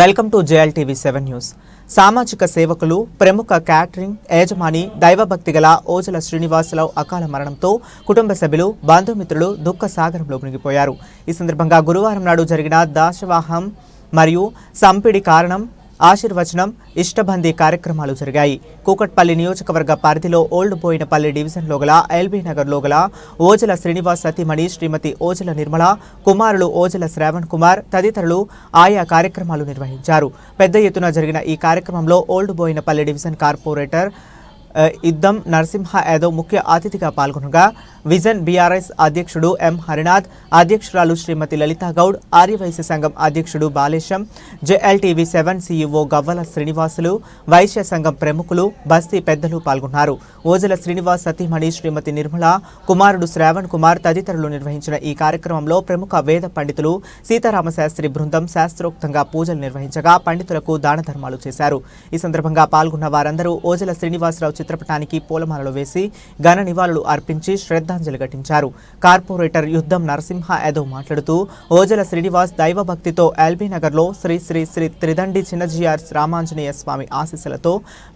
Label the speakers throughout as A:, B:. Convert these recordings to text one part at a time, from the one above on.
A: Welcome to JLTV seven news. సామాజిక సేవకులు ప్రముఖ క్యాటరింగ్ యజమాని దైవభక్తి గల ఓజల శ్రీనివాసరావు అకాల మరణంతో కుటుంబ సభ్యులు బంధుమిత్రులు దుఃఖ సాగరంలో మునిగిపోయారు. ఈ సందర్భంగా గురువారం నాడు జరిగిన దాశవాహం మరియు సంపిడి కారణం ఆశీర్వచనం ఇష్టబందీ కార్యక్రమాలు జరిగాయి. కూకట్పల్లి నియోజకవర్గ పరిధిలో ఓల్డ్ బోయినపల్లి డివిజన్లో గల ఎల్బీ నగర్లో గల ఓజల శ్రీనివాస్ సతీమణి శ్రీమతి ఓజల నిర్మల కుమారులు ఓజల శ్రావణ్ కుమార్ తదితరులు ఆయా కార్యక్రమాలు నిర్వహించారు. పెద్ద ఎత్తున జరిగిన ఈ కార్యక్రమంలో old Bowenpally division corporator Iddam Narasimha Yadav ముఖ్య అతిథిగా పాల్గొనగా విజన్ బీఆర్ఎస్ అధ్యక్షుడు ఎం హరినాథ్ అధ్యక్షురాలు శ్రీమతి లలితా గౌడ్ ఆర్యవైశ్య సంఘం అధ్యక్షుడు బాలేశం జెఎల్టీవీ సెవెన్ సీఈఓ గవ్వల శ్రీనివాసులు వైశ్య సంఘం ప్రముఖులు బస్తీ పెద్దలు పాల్గొన్నారు. ఓజల శ్రీనివాస్ సతీమణి శ్రీమతి నిర్మల కుమారుడు శ్రావణ్ కుమార్ తదితరులు నిర్వహించిన ఈ కార్యక్రమంలో ప్రముఖ వేద పండితులు సీతారామశాస్త్రి బృందం శాస్త్రోక్తంగా పూజలు నిర్వహించగా పండితులకు దాన ధర్మాలు చేశారు. ఈ సందర్భంగా పాల్గొన్న వారందరూ ఓజల శ్రీనివాసరావు చిత్రపటానికి పూలమాలలు వేసి ఘన నివాళులు అర్పించి శ్రద్ధాంజలి ఘటించారు. కార్పొరేటర్ యుద్ధం నరసింహ యాదవ్ మాట్లాడుతూ ఓజల శ్రీనివాస్ దైవభక్తితో ఎల్బీ నగర్లో శ్రీ శ్రీ శ్రీ త్రిదండి చిన్నజీఆర్ రామాంజనేయ స్వామి ఆశీస్సులతో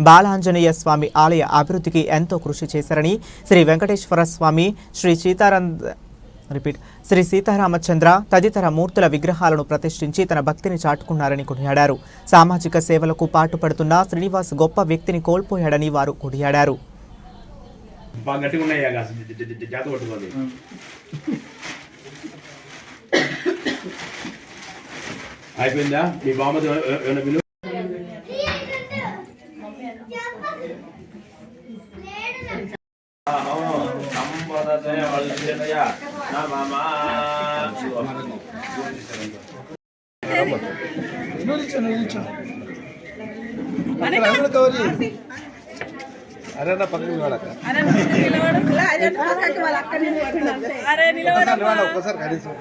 A: బాలాంజనేయ స్వామి ఆలయ అభివృద్ధికి ఎంతో కృషి చేశారని శ్రీ వెంకటేశ్వర స్వామి శ్రీ సీతారాం రిపీట్. శ్రీ సీతారామచంద్ర తదితర మూర్తుల విగ్రహాలను ప్రతిష్ఠించి తన భక్తిని చాటుకున్నారని కొనియాడారు. సామాజిక సేవలకు పాటుపడుతున్న శ్రీనివాస్ గొప్ప వ్యక్తిని కోల్పోయాడని వారు కొనియాడారు.
B: అయిపోయిందా? మీ బామ్మది ఏమైనా విలువ?
C: అరే నా పక్కన
D: అరే
C: ఒక్కసారి కనీసం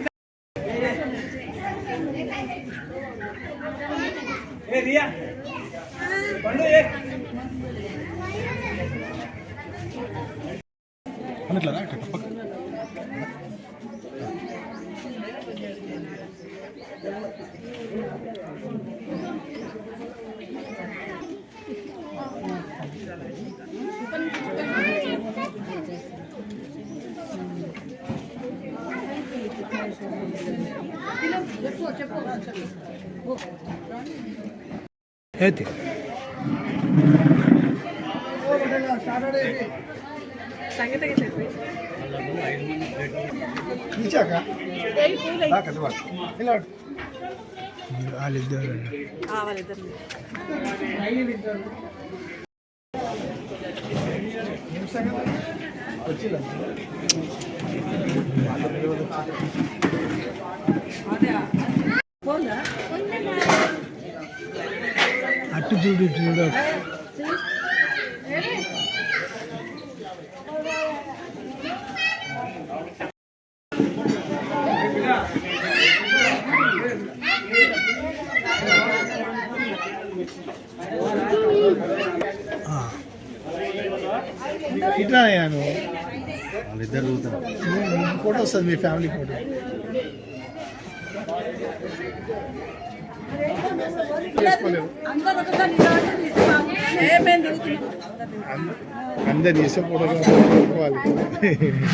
C: అన్నట్లా పక్క
D: సంగీత
C: ఇచ్చాక? ఇలా వాళ్ళిద్దరు
D: వాళ్ళిద్దరు.
C: అట్టు చూడు చూడు. ఇట్లా నేను వాళ్ళిద్దరు ఫోటో వస్తుంది మీ ఫ్యామిలీ ఫోటో.
D: అందరూ
C: చేసే ఫోటో